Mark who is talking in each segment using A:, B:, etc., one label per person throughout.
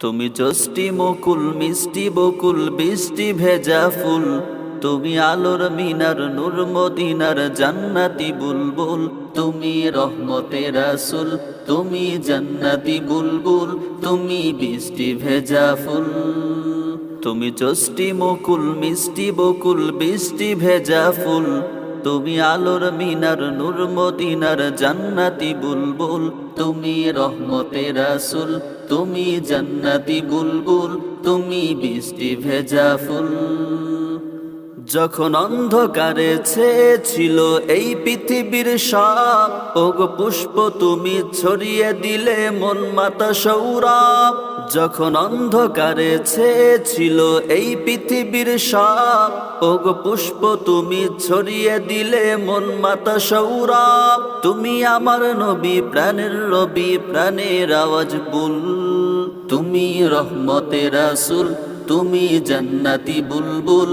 A: তুমি জষ্টি মুকুল, মিষ্টি বকুল, বৃষ্টি ভেজা ফুল। তুমি আলোর মিনার, নূর মদিনার জান্নাতি বুলবুল। তুমি রহমতের রাসুল, তুমি জান্নাতি বুলবুল। তুমি বৃষ্টি ভেজা ফুল। তুমি জষ্টি মুকুল, মিষ্টি বকুল, বৃষ্টি ভেজা ফুল। তুমি আলোর মিনার, নূর মদিনার জান্নাতি বুলবুল। তুমি রহমতের রাসুল তুমি জান্নাতি বুলবুল তুমি বৃষ্টি ভেজা ফুল। যখন অন্ধকারে ছিল এই পৃথিবীর সব, ওগ পুষ্প তুমি ছড়িয়ে দিলে মন মাতা সৌরভ। যখন অন্ধকারে ছিল এই পৃথিবীর সব, ওগ পুষ্প তুমি ছড়িয়ে দিলে মন মাতা সৌরভ। তুমি আমার নবী, প্রাণের রবি, প্রাণের আওয়াজ বুল। তুমি রহমতের রাসুল, তুমি জান্নাতি বুলবুল।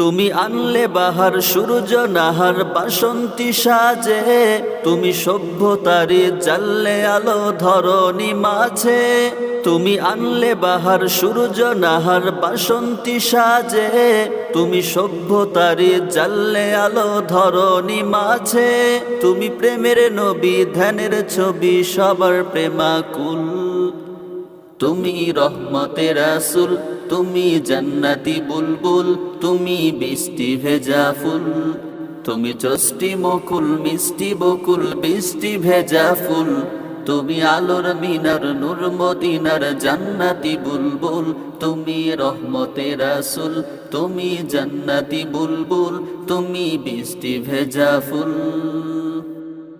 A: তুমি আনলে বাহার সূর্য, নাহার বাসন্তী সাজে। তুমি সভ্যতারি জানলে আলো ধরনি মাঝে। তুমি আনলে বাহার সূর্য, নাহার বাসন্তী সাজে। তুমি সভ্যতারি জানলে আলো ধরনি মাঝে। তুমি প্রেমের নবী, ধ্যানের ছবি, সবার প্রেমাকুল। তুমি রহমতের রাসুল তুমি জান্নাতি বুলবুল, তুমি বৃষ্টি ভেজা ফুল। তুমি চষ্টি মকুল, মিষ্টি বকুল, বৃষ্টি ভেজা ফুল। তুমি আলোর মিনার, নূর মদিনার জান্নাতি বুলবুল। তুমি রহমতের রাসুল, তুমি জান্নাতি বুলবুল। তুমি বৃষ্টি ভেজা ফুল।